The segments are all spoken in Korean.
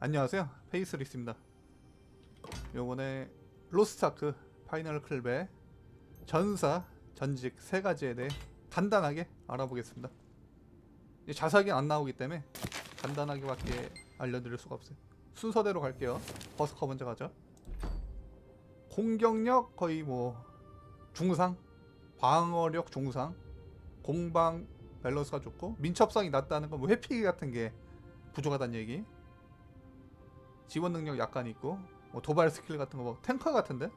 안녕하세요. 페이스리스입니다. 요번에 로스타크 파이널 클럽의 전사 전직 세 가지에 대해 간단하게 알아보겠습니다. 자세하게 안 나오기 때문에 간단하게 밖에 알려드릴 수가 없어요. 순서대로 갈게요. 버스커 먼저 가죠. 공격력 거의 뭐 중상 방어력 중상 공방 밸런스가 좋고 민첩성이 낮다는 건 뭐 회피기 같은 게 부족하다는 얘기 지원 능력 약간 있고 뭐 도발 스킬 같은 거 뭐 탱커 같은데?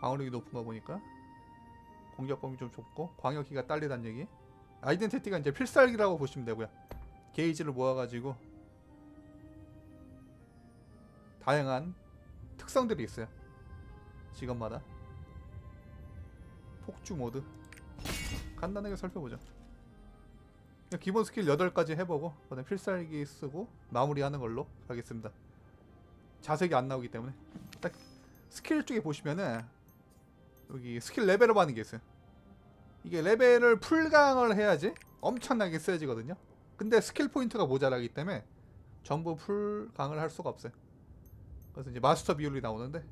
방어력이 높은 거 보니까. 공격 범위 좀 좁고 광역기가 딸리다는 얘기. 아이덴티티가 이제 필살기라고 보시면 되고요. 게이지를 모아가지고 다양한 특성들이 있어요. 직업마다. 폭주 모드. 간단하게 살펴보죠 기본 스킬 8가지 해보고 그다음에 필살기 쓰고 마무리하는 걸로 가겠습니다. 자세히 안 나오기 때문에. 딱 스킬 쪽에 보시면은 여기 스킬 레벨업 하는 게 있어요. 이게 레벨을 풀강을 해야지 엄청나게 세지거든요. 근데 스킬 포인트가 모자라기 때문에 전부 풀강을 할 수가 없어요. 그래서 이제 마스터 비율이 나오는데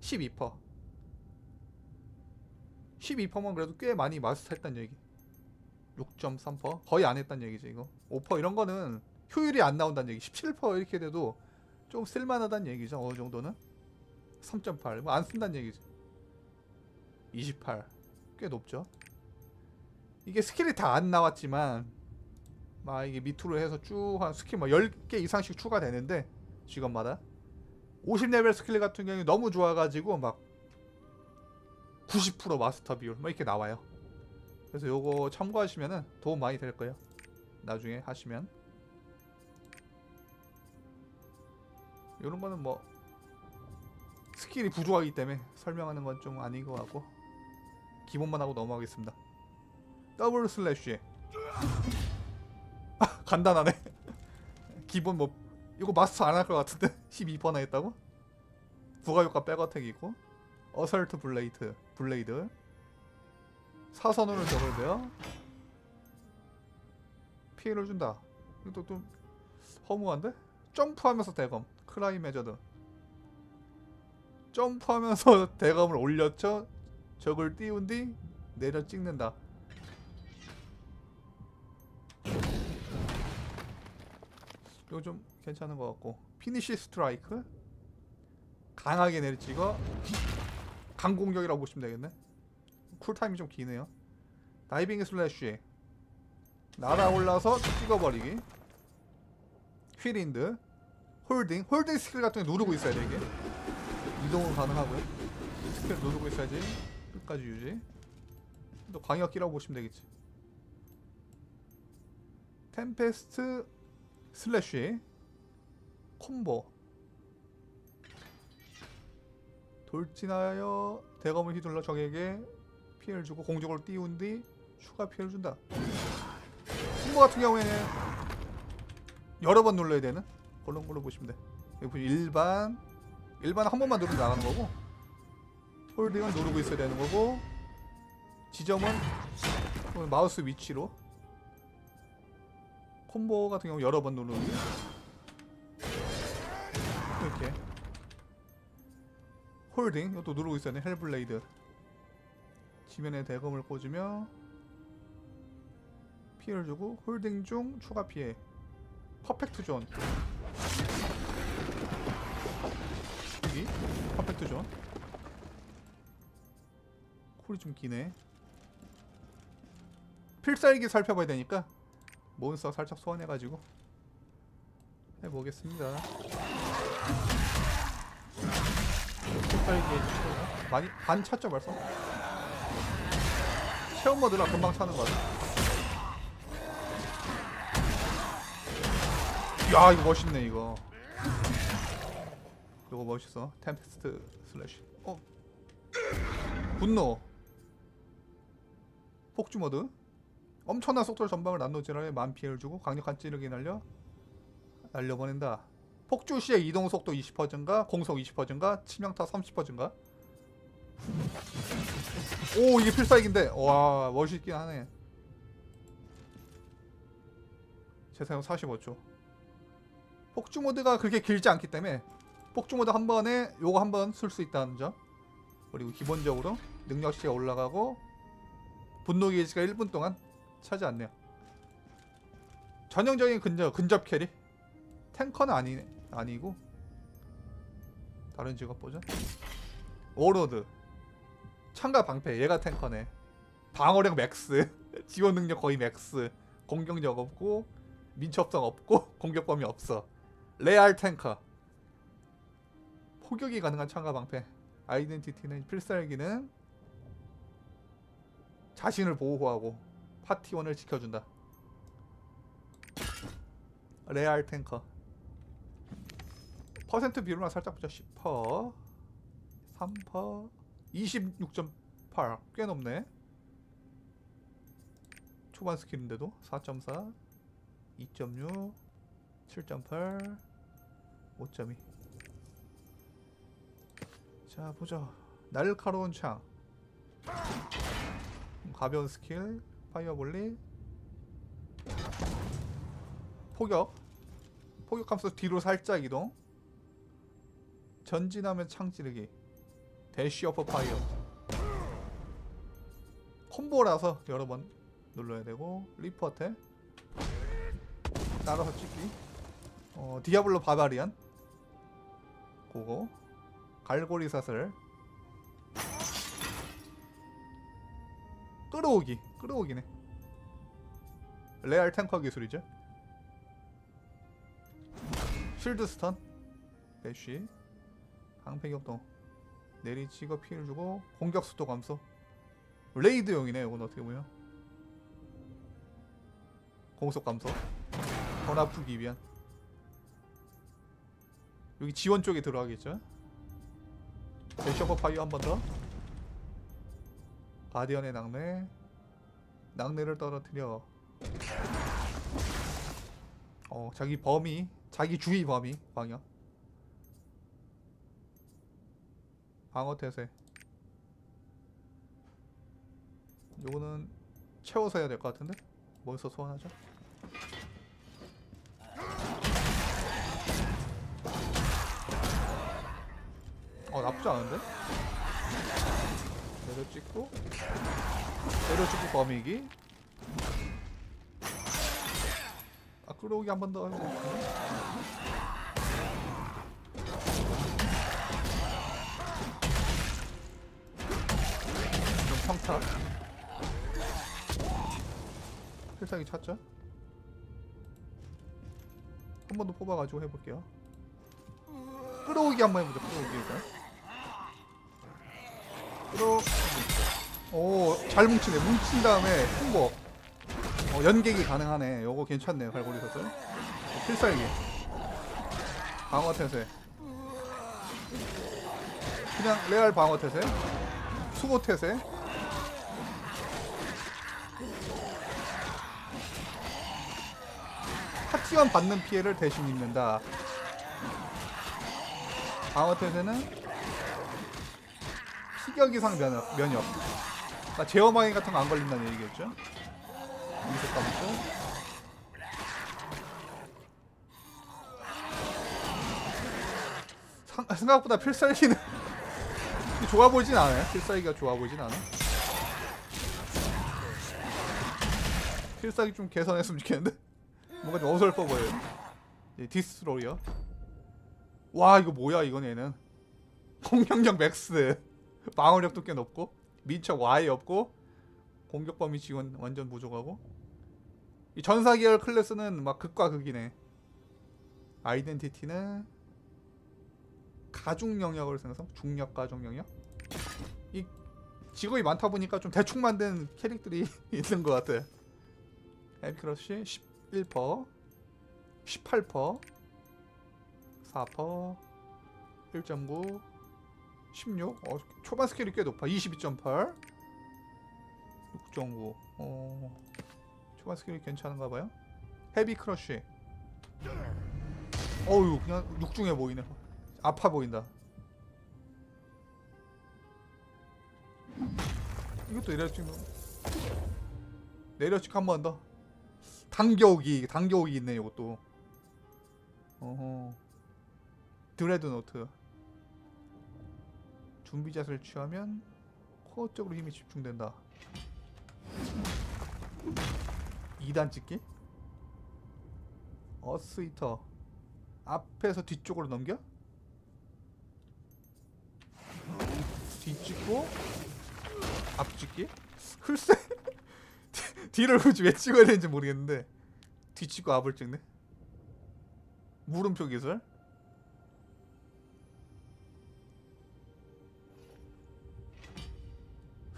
12% 12%면 그래도 꽤 많이 마스터했다는 얘기 6.3% 거의 안 했다는 얘기죠 이거. 5% 이런 거는 효율이 안 나온다는 얘기. 17% 이렇게 돼도 좀 쓸만하다는 얘기죠 어느 정도는? 3.8 뭐 안 쓴다는 얘기죠 28꽤 높죠? 이게 스킬이 다 안 나왔지만 막 이게 밑으로 해서 쭉 한 스킬 뭐 10개 이상씩 추가되는데 직업마다? 50레벨 스킬 같은 경우에 너무 좋아가지고 막 90% 마스터 비율 뭐 이렇게 나와요 그래서 요거 참고하시면은 도움 많이 될 거예요. 나중에 하시면. 이런 거는 뭐 스킬이 부족하기 때문에 설명하는 건 좀 아닌 것 같고 기본만 하고 넘어가겠습니다. 더블 슬래시 아, 간단하네. 기본 뭐 이거 마스터 안 할 것 같은데 12%나 했다고? 부가효과 백어택이고 어설트 블레이드 블레이드 사선으로 적을돼요? 피해를 준다. 이것도 좀 허무한데? 점프하면서 대검. 크라이 메저드. 점프하면서 대검을 올렸죠? 적을 띄운 뒤 내려 찍는다. 이거 좀 괜찮은 것 같고. 피니시 스트라이크? 강하게 내리찍어 강공격이라고 보시면 되겠네 쿨타임이 좀 기네요. 다이빙 슬래쉬 날아올라서 찍어버리기. 휠인드. 홀딩. 홀딩 스킬 같은 거 누르고 있어야 돼 이게. 이동은 가능하고요. 스킬 누르고 있어야지 끝까지 유지. 또 광역기라고 보시면 되겠지. 템페스트 슬래쉬. 콤보. 돌진하여 대검을 휘둘러 적에게 피해를 주고 공격을 띄운 뒤 추가 피해를 준다. 콤보 같은 경우에는 여러 번 눌러야 되는 그런 걸로 보시면 돼. 일반 일반 한 번만 누르면 나가는 거고 홀딩은 누르고 있어야 되는 거고 지점은 마우스 위치로 콤보 같은 경우 여러 번 누르는 게 이렇게 홀딩 이것도 누르고 있어야 돼 헬블레이드 지면에 대검을 꽂으며 피해를 주고 홀딩 중 추가 피해. 퍼펙트 존. 여기 퍼펙트 존. 콜이 좀 기네. 필살기 살펴봐야 되니까 몬스터 살짝 소환해가지고 해보겠습니다. 필살기 많이 반 찼죠 벌써 체험 모드라 금방 차는 거 같아. 야 이거 멋있네 이거. 이거 멋있어. 템페스트 슬래시. 어. 분노. 폭주 모드. 엄청난 속도로 전방을 난도질하여 만 피해를 주고 강력한 찌르기 날려 날려보낸다. 폭주 시의 이동 속도 20% 증가, 공속 20% 증가, 치명타 30% 증가. 오 이게 필살기인데. 와 멋있긴 하네. 재사용 45초. 폭주 모드가 그렇게 길지 않기 때문에 폭주 모드 한 번에 요거 한 번 쓸 수 있다는 점. 그리고 기본적으로 능력치가 올라가고 분노 게이지가 1분 동안 차지 않네요. 전형적인 근접, 근접 캐릭 탱커는 아니, 아니고 다른 직업 보자 오로드 창가 방패 얘가 탱커네. 방어력 맥스. 지원 능력 거의 맥스. 공격력 없고 민첩성 없고 공격 범위 없어. 레알 탱커. 포격이 가능한 창가 방패. 아이덴티티는 필살기는 자신을 보호하고 파티원을 지켜준다. 레알 탱커. 퍼센트 비율만 살짝 보자 10% 3% 26.8꽤 높네. 초반 스킬인데도 4.4 2.6 7.8 5.2 자 보자. 날카로운 창. 가벼운 스킬 파이어볼리. 포격. 포격하면서 뒤로 살짝 이동. 전진하면 창 찌르기 대쉬 어퍼 파이어 콤보라서 여러 번 눌러야 되고 어택 따라서 찍기. 어, 디아블로 바바리안 그거. 갈고리 사슬. 끌어오기. 끌어오기네. 레알 탱커 기술이죠. 쉴드 스턴. 대쉬. 방패 격동 내리치고 피해를 주고 공격 속도 감소. 레이드용이네 이건 어떻게 보면. 공속 감소. 더 아프기 위한. 여기 지원 쪽에 들어가겠죠? 대셔버 파이어 한 번 더. 가디언의 낙뢰. 낙뢰를 떨어뜨려. 어 자기 범위 자기 주위 범위 방역 방어태세 요거는 채워서 해야 될 것 같은데? 멀서 소환하죠? 어 나쁘지 않은데? 내려 찍고 내려 찍고 범위기 아 끌어오기 한 번 더 해야 되겠 3타. 필살기 찾자 한 번 더 뽑아가지고 해볼게요. 끌어오기 한 번 해보자 끌어오기 일단. 끌어오기 오잘 뭉치네. 뭉친 다음에 콤보. 어, 연계기 가능하네. 요거 괜찮네요 갈고리 사슬 어, 필살기. 방어 태세. 그냥 레알 방어 태세. 수고 태세. 파티원 받는 피해를 대신 입는다 방어 태세는 피격 이상 면역, 면역. 그러니까 제어망이 같은 거 안 걸린다는 얘기겠죠? 감죠? 상- 생각보다 필살기는 좋아 보이진 않아요. 필살기가 좋아 보이진 않아. 필살기 좀 개선했으면 좋겠는데 뭔가 좀 어설퍼 보여요. 이 디스로리어. 와 이거 뭐야 이건 얘는? 공격력 맥스. 방어력도 꽤 높고 민첩 Y 없고 공격 범위 지원 완전 부족하고. 이 전사 계열 클래스는 막 극과 극이네. 아이덴티티는 가중 영역을 생성? 중력 가중 영역? 이 직업이 많다 보니까 좀 대충 만든 캐릭들이 있는 것 같아 요 엠크러쉬 11% 18% 4% 1.9 16 어, 초반 스케일이 꽤 높아. 22.8 6.9 어, 초반 스케일이 괜찮은가 봐요. 헤비 크러쉬. 어유 그냥 육중해 보이네. 아파 보인다. 이것도 내려찍 내려찍 한 번 더 당겨오기 당겨오기 있네 이것도 어허. 드레드 노트. 준비 자세를 취하면 코어 쪽으로 힘이 집중된다. 2단 찍기? 어스 히터. 앞에서 뒤쪽으로 넘겨? 뒤 찍고 앞 찍기? 글쎄 뒤를 굳이 왜 찍어야 되는지 모르겠는데 뒤찍고 앞을 찍네. 물음표 기술?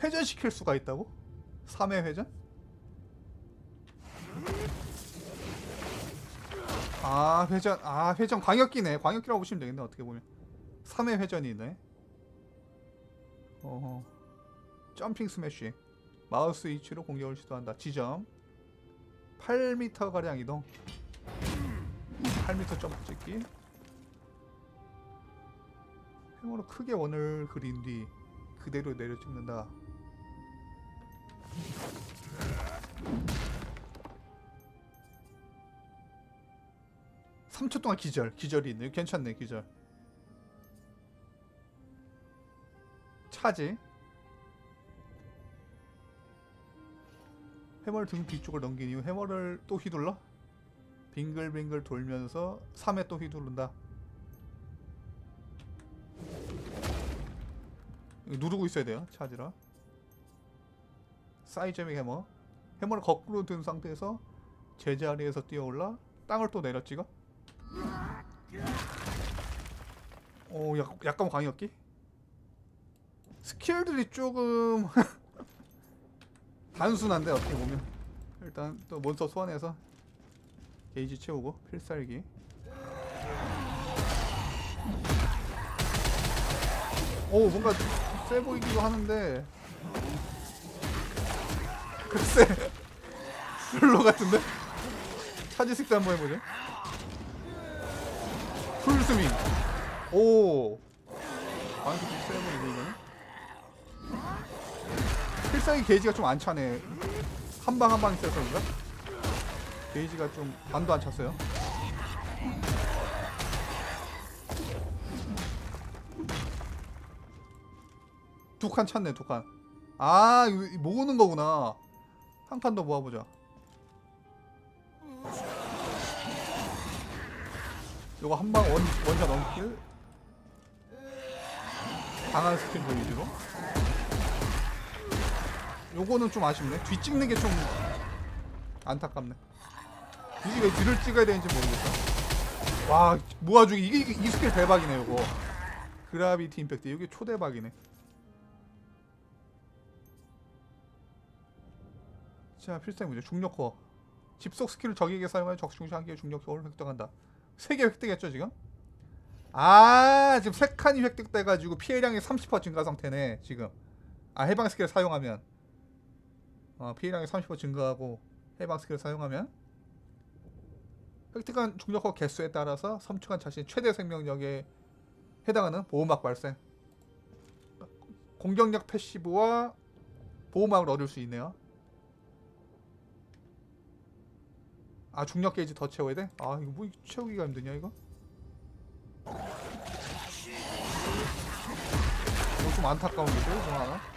회전시킬 수가 있다고? 3회 회전? 아 회전 아 회전 광역기네. 광역기라고 보시면 되겠네 어떻게 보면. 3회 회전이네. 어허. 점핑 스매시 마우스 위치로 공격을 시도한다. 지점. 8m 가량 이동. 8m 점프 찍기. 행으로 크게 원을 그린 뒤 그대로 내려 찍는다. 삼초 동안 기절. 기절이 있네 괜찮네 기절. 차지 해머를 등 뒤쪽을 넘긴 이후 해머를 또 휘둘러? 빙글빙글 돌면서 3회 또 휘두른다. 누르고 있어야 돼요 차지라. 사이점의 해머. 해머를 거꾸로 든 상태에서 제자리에서 뛰어올라 땅을 또 내려 찍어 오 약, 약간 광역기? 스킬들이 조금 단순한데 어떻게 보면. 일단 또 몬스터 소환해서 게이지 채우고 필살기. 오 뭔가 세 보이기도 하는데. 글쎄. 블로 같은데? 차지 식도 한번 해보죠. 풀스밍 오. 아니 좀세 보이네 이거는 필살기 게이지가 좀 안 차네. 한 방 한 방이 세서 그런가? 게이지가 좀 반도 안 찼어요. 두 칸 찼네 두칸아 모으는 거구나. 한 칸 더 모아보자. 요거 한 방 원, 원샷 넘길 강한 스킬 보이지로 요거는 좀 아쉽네. 뒤 찍는 게 좀 안타깝네. 굳이 왜 뒤를 찍어야 되는지 모르겠다. 와 모아주기 이게, 이게 이 스킬 대박이네 요거. 그라비티 임팩트. 이게 초대박이네. 자 필살 문제. 중력 코어. 집속 스킬을 적에게 사용하여 적 중시 한 개의 중력 코어를 획득한다. 3개 획득했죠 지금? 아 지금 3칸이 획득돼가지고 피해량이 30% 증가 상태네 지금. 아 해방 스킬을 사용하면 어, 피해량이 30% 증가하고 해방 스킬을 사용하면 획득한 중력화 개수에 따라서 3초간 자신의 최대 생명력에 해당하는 보호막 발생 공격력 패시브와 보호막을 얻을 수 있네요 아 중력 게이지 더 채워야 돼? 아 이거 뭐 채우기가 힘드냐 이거? 이거 좀 안타까운 게죠 중 하나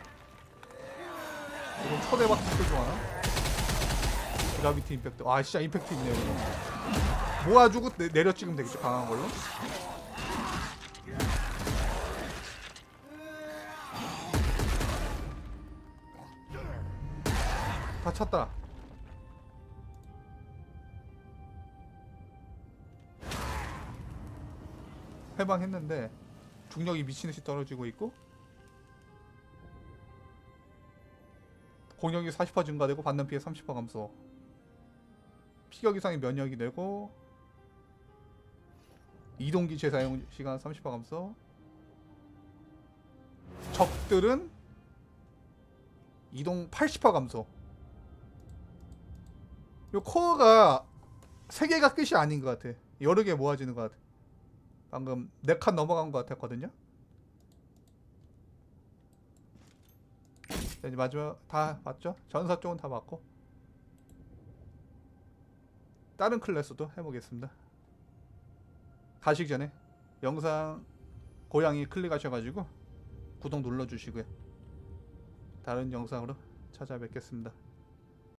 이건 초대 박 스킬 중 하나? 그라비티 임팩트. 아 진짜 임팩트 있네요 이거. 모아주고 내, 내려 찍으면 되겠죠 강한 걸로? 다 찼다. 해방했는데 중력이 미친듯이 떨어지고 있고 공격이 40% 증가되고 받는 피해 30% 감소. 피격 이상의 면역이 되고 이동기 재사용 시간 30% 감소. 적들은 이동 80% 감소. 요 코어가 3개가 끝이 아닌 것 같아. 여러 개 모아지는 것 같아. 방금 4칸 넘어간 것 같았거든요 자, 이제 마지막 다 맞죠? 전사 쪽은 다 맞고 다른 클래스도 해보겠습니다 가시기 전에 영상 고양이 클릭하셔가지고 구독 눌러주시고요. 다른 영상으로 찾아뵙겠습니다.